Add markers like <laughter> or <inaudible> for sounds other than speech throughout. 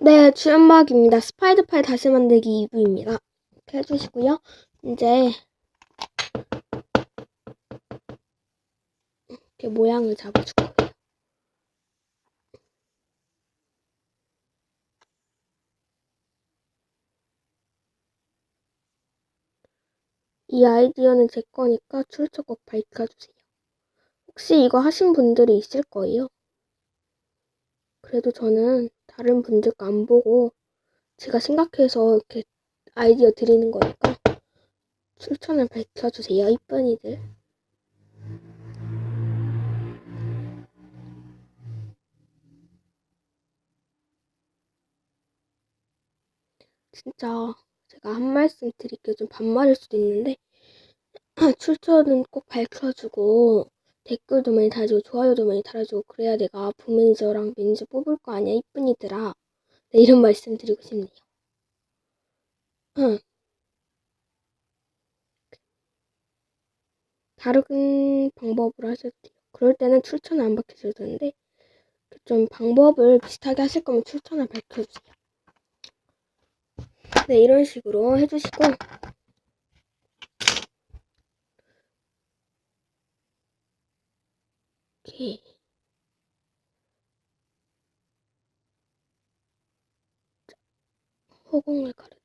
네, 주연막입니다. 스파이더 파일 다시 만들기 2부입니다. 이렇게 해주시고요. 이제 이렇게 모양을 잡아줄 거예요. 이 아이디어는 제 거니까 출처 꼭 밝혀주세요. 혹시 이거 하신 분들이 있을 거예요. 그래도 저는 다른 분들 거안 보고 제가 생각해서 이렇게 아이디어 드리는 거니까 추천을 밝혀주세요. 이쁜이들. 진짜 제가 한 말씀 드릴게요. 좀 반말일 수도 있는데 <clears throat> 출처는 꼭 밝혀주고 댓글도 많이 달아주고 좋아요도 많이 달아주고 그래야 내가 부매니저랑 매니저 뽑을 거 아니야 이쁜이들아 네, 이런 <laughs> 말씀 드리고 싶네요. 응. 다른 방법으로 하셔도 돼요. 그럴 때는 출처는 안 밝혀줘도 되는데 좀 방법을 비슷하게 하실 거면 출처는 밝혀주세요. 네, 이런 식으로 해주시고 이렇게 허공을 가르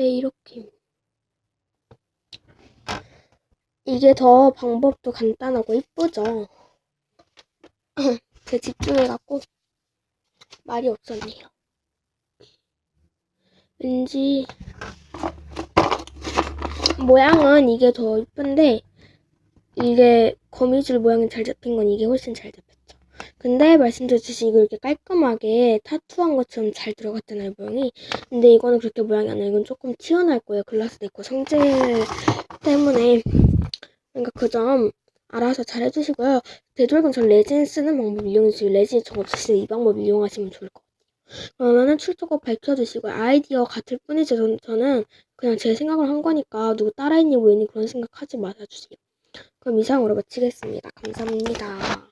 네, 이렇게. 이게 더 방법도 간단하고 이쁘죠? 제 <clears throat> 집중해갖고 말이 없었네요. 왠지 모양은 이게 더 이쁜데 이게 거미줄 모양이 잘 잡힌 건 이게 훨씬 잘 잡혔죠. 근데 말씀드렸듯이 이거 이렇게 깔끔하게 타투한 것처럼 잘 들어갔잖아요 모양이. 근데 이거는 그렇게 모양이 아니라 이건 조금 튀어나올 거예요. 글라스도 있고 성질 때문에 그러니까 그 점 알아서 잘 해주시고요. 되도록이면 전 레진 쓰는 방법 이용해주시고 레진이 정 없으시면 이 방법 이용하시면 좋을 것 같아요. 그러면은 출처 꼭 밝혀주시고 아이디어 같을 뿐이죠. 전, 저는 그냥 제 생각을 한 거니까 누구 따라했니 뭐했니 그런 생각 하지 말아주세요. 그럼 이상으로 마치겠습니다. 감사합니다.